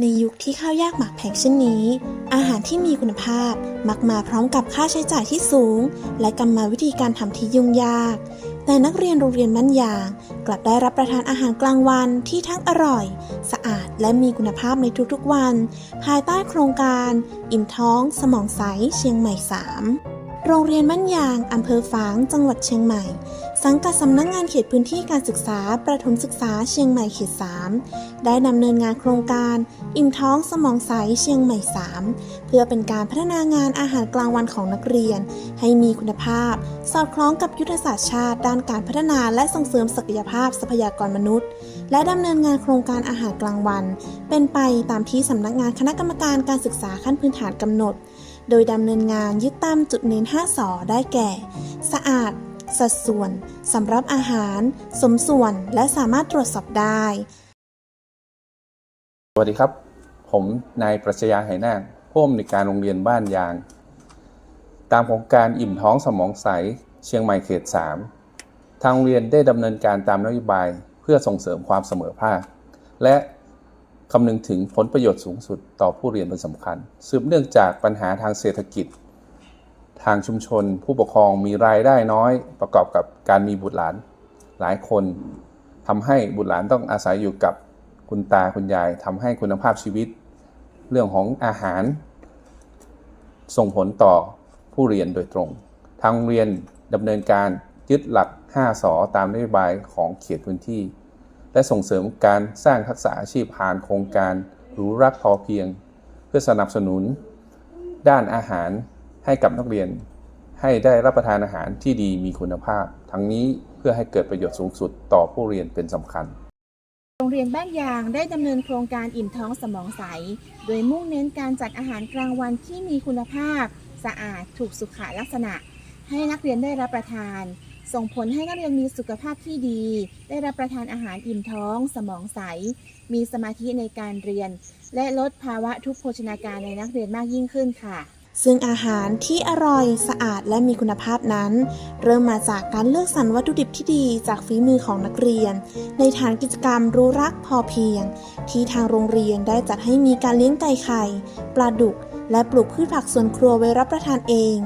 ในยุคที่ข้าวยากหมากแพงเช่นนี้ อาหารที่มีคุณภาพมักมาพร้อมกับค่าใช้จ่ายที่สูง และกรรมวิธีการทำที่ยุ่งยาก แต่นักเรียนโรงเรียนบ้านยาง กลับได้รับประทานอาหารกลางวันที่ทั้งอร่อย สะอาดและมีคุณภาพในทุกๆวัน ภายใต้โครงการ อิ่มท้อง สมองใสเชียงใหม่ 3 โรงเรียนบ้านยาง อำเภอฝาง จังหวัดเชียงใหม่ สังกัดสำนักงานเขตพื้นที่การศึกษา ประถมศึกษาเชียงใหม่เขต 3 ได้ดำเนินงานโครงการ อิ่มท้องสมองใสเชียงใหม่ 3 เพื่อเป็นการพัฒนางานอาหารกลางวันของนักเรียน ให้มีคุณภาพ สอดคล้องกับยุทธศาสตร์ชาติ ด้านการพัฒนาและส่งเสริมศักยภาพทรัพยากรมนุษย์ และดำเนินงานโครงการอาหารกลางวัน เป็นไปตามที่สำนักงานคณะกรรมการการศึกษาขั้นพื้นฐานกำหนด โดยดำเนินงานยึดตามจุดเน้น 5สอได้แก่ สะอาด สัดส่วนสำรับอาหาร สมส่วนและสามารถตรวจสอบได้ สวัสดีครับ ผมนายปรัชญาไหนาคผู้อำนวยการโรงเรียนบ้านยาง ตามโครงการอิ่มท้องสมองใส เชียงใหม่เขต 3 ทางโรงเรียนได้ดำเนินการตามนโยบาย เพื่อส่งเสริมความเสมอภาค และ คำนึงถึงผลประโยชน์สูงสุดต่อผู้เรียนเป็นสำคัญ สืบเนื่องจากปัญหาทางเศรษฐกิจ ทางชุมชน ผู้ปกครองมีรายได้น้อย ประกอบกับการมีบุตรหลานหลายคนทำให้บุตรหลานต้องอาศัยอยู่กับคุณตาคุณยายทำให้คุณภาพชีวิต เรื่องของอาหาร ส่งผลต่อผู้เรียนโดยตรง ทางโรงเรียนดำเนินการยึดหลัก 5สอตามนโยบายของเขตพื้นที่ และส่งเสริมการสร้างทักษะอาชีพผ่านโครงการรู้รักพอเพียง เพื่อสนับสนุน ด้านอาหารให้กับนักเรียน ให้ได้รับประทานอาหารที่ดีมีคุณภาพ ทั้งนี้เพื่อให้เกิดประโยชน์สูงสุดต่อผู้เรียนเป็นสำคัญโรงเรียนบ้านยางได้ดำเนินโครงการอิ่มท้องสมองใส โดยมุ่งเน้นการจัดอาหารกลางวันที่มีคุณภาพ สะอาดถูกสุขลักษณะ ให้นักเรียนได้รับประทาน ส่งผลให้นักเรียนมีสุขภาพที่ดี ได้รับประทานอาหารอิ่มท้อง สมองใส มีสมาธิในการเรียน และลดภาวะทุกโภชนาการในนักเรียนมากยิ่งขึ้นค่ะ ซึ่งอาหารที่อร่อยสะอาดและมีคุณภาพนั้น เริ่มมาจากการเลือกสรรวัตถุดิบที่ดีจากฝีมือของนักเรียน ในฐานกิจกรรมรู้รักพอเพียง ที่ทางโรงเรียนได้จัดให้มีการเลี้ยงไก่ไข่ ปลาดุก และปลูกพืชผักสวนครัวไว้รับประทานเอง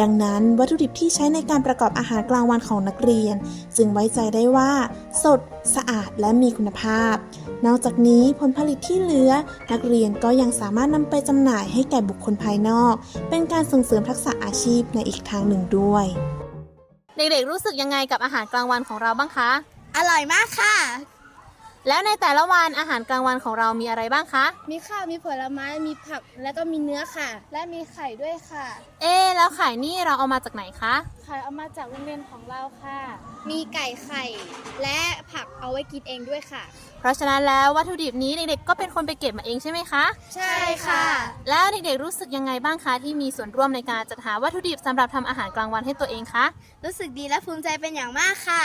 ดังนั้นวัตถุดิบที่ใช้ในการประกอบอาหารกลางวันของนักเรียน จึงไว้ใจได้ว่า สด สะอาดและมีคุณภาพ นอกจากนี้ผลผลิตที่เหลือ นักเรียนก็ยังสามารถนำไปจำหน่ายให้แก่บุคคลภายนอก เป็นการส่งเสริมทักษะอาชีพในอีกทางหนึ่งด้วย เด็กๆรู้สึกยังไงกับอาหารกลางวันของเราบ้างคะ อร่อยมากค่ะ แล้วในแต่ละวันอาหารกลางวันของเรามีอะไรบ้างคะ มีข้าว มีผลไม้ มีผัก แล้วก็มีเนื้อค่ะ และมีไข่ด้วยค่ะ เอ๊ะแล้วไข่นี่เราเอามาจากไหนคะ ไข่เอามาจากโรงเรียนของเราค่ะ มีไก่ไข่ และผักเอาไว้กินเองด้วยค่ะ เพราะฉะนั้นแล้ววัตถุดิบนี้เด็กๆก็เป็นคนไปเก็บมาเองใช่ไหมคะ ใช่ค่ะ แล้วเด็กๆรู้สึกยังไงบ้างคะที่มีส่วนร่วมในการจัดหาวัตถุดิบสำหรับทำอาหารกลางวันให้ตัวเองคะ รู้สึกดีและภูมิใจเป็นอย่างมากค่ะ